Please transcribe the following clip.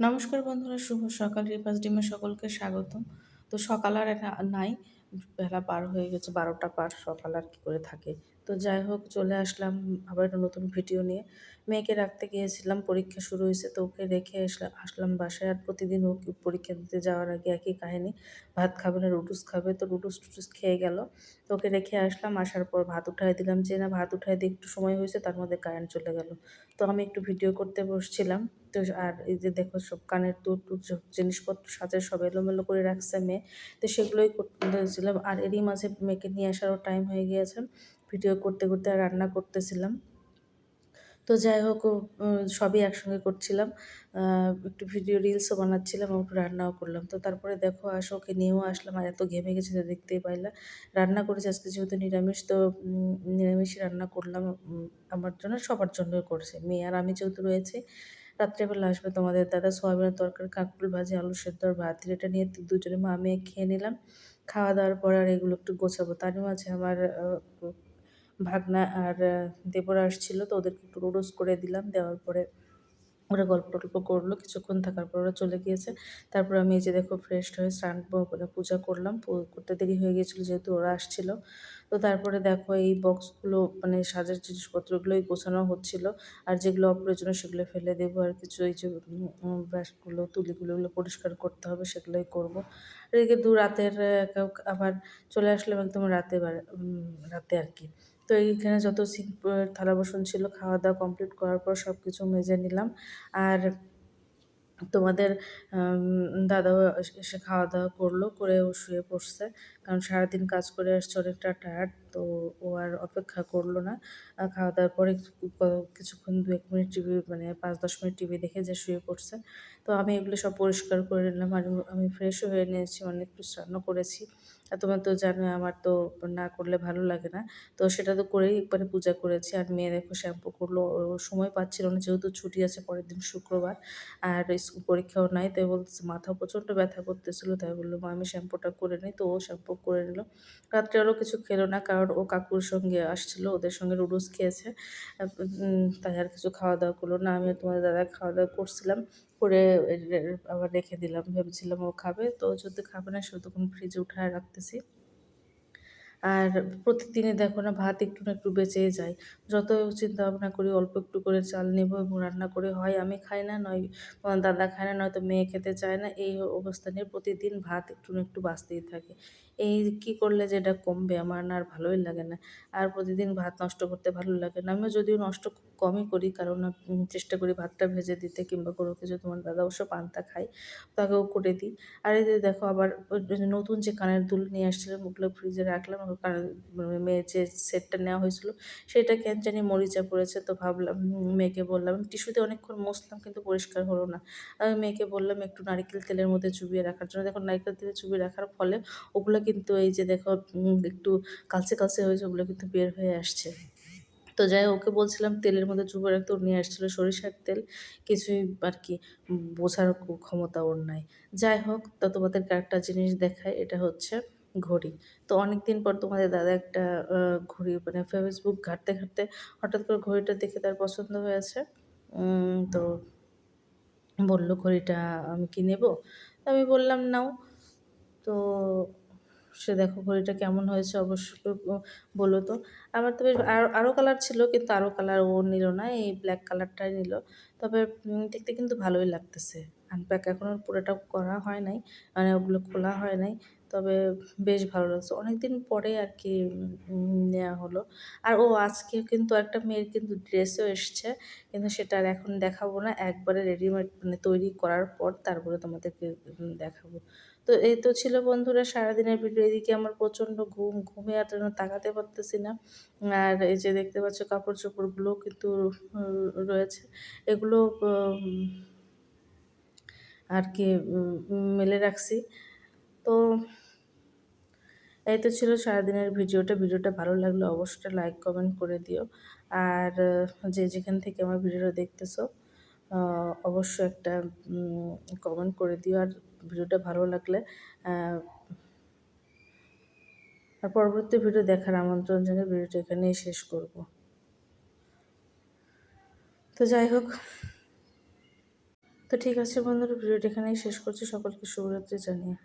নমস্কার বন্ধুরা, শুভ সকাল। রিপাস ডিমে সকলকে স্বাগতম। তো সকাল আর নাই, বেলা পার হয়ে গেছে, বারোটা পার, সকাল আর কি করে থাকে। তো যাই হোক, চলে আসলাম আবার একটা নতুন ভিডিও নিয়ে। মেয়েকে রাখতে গিয়েছিলাম, পরীক্ষা শুরু হয়েছে, তো ওকে রেখে আসলাম আসলাম বাসায়। আর প্রতিদিন ও পরীক্ষা দিতে যাওয়ার আগে একই কাহিনী। ভাত খাবে না, রুটুস খাবে, তো রুটুস টুটুস খেয়ে গেল। তো ওকে রেখে আসলাম, আসার পর ভাত উঠাই দিলাম। যে না ভাত উঠাই দিয়ে একটু সময় হয়েছে, তার মধ্যে কারেন্ট চলে গেল। তো আমি একটু ভিডিও করতে বসছিলাম। তো আর এই যে দেখো সব কানের দুধ সব জিনিসপত্র সাথে সব এলোমেলো করে রাখছে মেয়ে। তো সেগুলোই করতেছিলাম আর এরই মাঝে মেয়েকে নিয়ে আসারও টাইম হয়ে গিয়েছে। ভিডিও করতে করতে আর রান্না করতেছিলাম। তো যাই হোক সবই একসঙ্গে করছিলাম। একটু ভিডিও রিলসও বানাচ্ছিলাম একটু রান্নাও করলাম। তো তারপরে দেখো, আসো, ওকে নিয়েও আসলাম। আর এত ঘেমে গেছে তো দেখতেই পাইলা। রান্না করেছি, আজকে যেহেতু নিরামিষ, তো নিরামিষই রান্না করলাম আমার জন্য, সবার জন্যই করছে। মেয়ে আর আমি যেহেতু রয়েছি রাত্রেবেলা আসবে তোমাদের দাদা, সয়াবিনের তরকারি, কাঁকরুল ভাজি, আলু সেদ্ধ ভাত। এটা নিয়ে দুজনে মা মেয়ে খেয়ে নিলাম। খাওয়া দাওয়ার পর আর এগুলো একটু গোছাবো। তারই মাঝে আমার ভাগনা আর দেবর আসছিল, তো ওদেরকে একটু রোস্ট করে দিলাম দেওয়ার পরে। ওরা গল্প টল্প করল, কিছুক্ষণ থাকার পর ওরা চলে গিয়েছে। তারপর আমি এই যে দেখো ফ্রেশ হয়ে স্নান করে পূজা করলাম করতে দেরি হয়ে গিয়েছিল যেহেতু ওরা আসছিল। তো তারপরে দেখো এই বক্সগুলো মানে সাজার জিনিসপত্রগুলোই গোছানো হচ্ছিল, আর যেগুলো অপ্রয়োজনীয় সেগুলো ফেলে দেবো আর কিছু এই যে ব্রাশগুলো তুলিগুলো এগুলো পরিষ্কার করতে হবে, সেগুলোই করব। এদিকে দু রাতের আবার চলে আসলাম একদম রাতে রাতে আর কি। তো এইখানে যত সিঙ্ক থালা বাসন ছিল খাওয়া দাওয়া কমপ্লিট করার পর সব কিছু মেজে নিলাম। আর তোমাদের দাদাও এসে খাওয়া দাওয়া করল, করে ও শুয়ে পড়ছে। কারণ সারাদিন কাজ করে আসছে, অনেকটা টায়ার্ড তো ও আর অপেক্ষা করল না। খাওয়া দাওয়ার পরে কিছুক্ষণ দু এক মিনিট টিভি মানে পাঁচ দশ মিনিট টিভি দেখে যে শুয়ে পড়ছে। তো আমি এগুলো সব পরিষ্কার করে নিলাম আর আমি ফ্রেশও হয়ে নিয়েছি মানে একটু স্নানও করেছি। আর তোমার তো জানো আমার তো না করলে ভালো লাগে না। তো সেটা তো করেই একবারে পূজা করেছি। আর মেয়ে দেখো শ্যাম্পু করল সময় পাচ্ছিল না, যেহেতু ছুটি আছে পরের দিন শুক্রবার। আর স্কুল পরীক্ষাও নাই, তাই বলতেছে মাথা প্রচণ্ড ব্যথা করতেছিল, তাই বলল আমি শ্যাম্পুটা করে নিই। তো ও শ্যাম্পু করে নিল। রাত্রে আরও কিছু খেলো না, কারণ ও কাকুর সঙ্গে আসছিল, ওদের সঙ্গে রুডুস খেয়েছে। তাই আর কিছু খাওয়া দাওয়া করল না আমি তোমাদের দাদা খাওয়া দাওয়া করছিলাম, করে আবার রেখে দিলাম, ভেবেছিলাম ও খাবে। তো যদি খাবে না সেহেতু তখন ফ্রিজে উঠায় রাখতেছি। আর প্রতিদিনই দেখো না, ভাত একটু না একটু বেঁচেই যায়। যত চিন্তা ভাবনা করি, অল্প একটু করে চাল নেব, এবং রান্না করে হয়, আমি খাই না, নয় দাদা খায় না, নয়তো মেয়ে খেতে চায় না, এই অবস্থা নিয়ে প্রতিদিন ভাত একটু না একটু বাঁচতেই থাকে। এই কি করলে যে এটা কমবে? আমার না আর ভালোই লাগে না। আর প্রতিদিন ভাত নষ্ট করতে ভালো লাগে না। আমিও যদিও নষ্ট খুব কমই করি, কারণ চেষ্টা করি ভাতটা ভেজে দিতে কিংবা কোনো কিছু। তোমার দাদা অবশ্য পান্তা খায়, তাকেও করে দিই। আর এই দেখো, আবার নতুন যে কানের দুল নিয়ে আসছিলাম, ওগুলো ফ্রিজে রাখলাম। কানের মেয়ের যে সেটটা নেওয়া হয়েছিল, সেটা কেন জানি মরিচা পড়েছে তো ভাবলাম, মেয়েকে বললাম। টিস্যুতে অনেকক্ষণ মুছলাম, কিন্তু পরিষ্কার হলো না। আমি মেয়েকে বললাম, একটু নারকেল তেলের মধ্যে চুবিয়ে রাখার জন্য। দেখো, নারকেল তেলে চুবিয়ে রাখার ফলে ওগুলো কিন্তু এই যে দেখো একটু কালচে কালচে হয়েছে, ওগুলো কিন্তু বের হয়ে আসছে। তো যাই ওকে বলছিলাম তেলের মধ্যে চুপে রাখতে ও নিয়ে আসছিল সরিষার তেল। কিছুই আর কি বোঝার ক্ষমতা ওর নাই। যাই হোক, তো তোমাদেরকে একটা জিনিস দেখায় এটা হচ্ছে ঘড়ি। তো অনেক দিন পর তোমাদের দাদা একটা ঘড়ি মানে ফেসবুক ঘাঁটতে ঘাঁটতে হঠাৎ করে ঘড়িটা দেখে তার পছন্দ হয়েছে। তো বলল, ঘড়িটা আমি কি নেব? আমি বললাম, নাও। তো সে দেখো ঘড়িটা কেমন হয়েছে অবশ্যই বলো তো। আমার তবে আরও আরও কালার ছিল, কিন্তু আরও কালার ও নিল না, এই ব্ল্যাক কালারটাই নিল। তবে দেখতে কিন্তু ভালোই লাগতেছে। আনপ্যাক এখনও পুরোটা করা হয় নাই মানে ওগুলো খোলা হয় নাই। তবে বেশ ভালো লাগছে। অনেক দিন পরে আর কি নেওয়া হলো। আর ও আজকে কিন্তু একটা মেয়ের কিন্তু ড্রেসও এসছে, কিন্তু সেটা আর এখন দেখাবো না। একবারে রেডিমেড মানে তৈরি করার পর তারপরে তোমাদেরকে দেখাবো। তো এই তো ছিল বন্ধুরা সারাদিনের ভিডিও এদিকে আমার প্রচণ্ড ঘুম, ঘুমে আর যেন তাকাতে পারতেছি না। আর এই যে দেখতে পাচ্ছ কাপড় চোপড়গুলো কিন্তু রয়েছে। এগুলো আর কি মেলে রাখছি। তো এই তো ছিল সারাদিনের ভিডিওটা। ভিডিওটা ভালো লাগলে অবশ্যই লাইক কমেন্ট করে দিও। আর যে যেখান থেকে আমার ভিডিওটা দেখতেছো অবশ্যই একটা কমেন্ট করে দিও। আর ভিডিওটা ভালো লাগলে আর পরবর্তী ভিডিও দেখার আমন্ত্রণ জানিয়ে ভিডিওটা এখানেই শেষ করব। তো যাই হোক। তো ঠিক আছে বন্ধুরা, ভিডিওটা এখানেই শেষ করছি। সকলকে শুভরাত্রি জানিয়ে।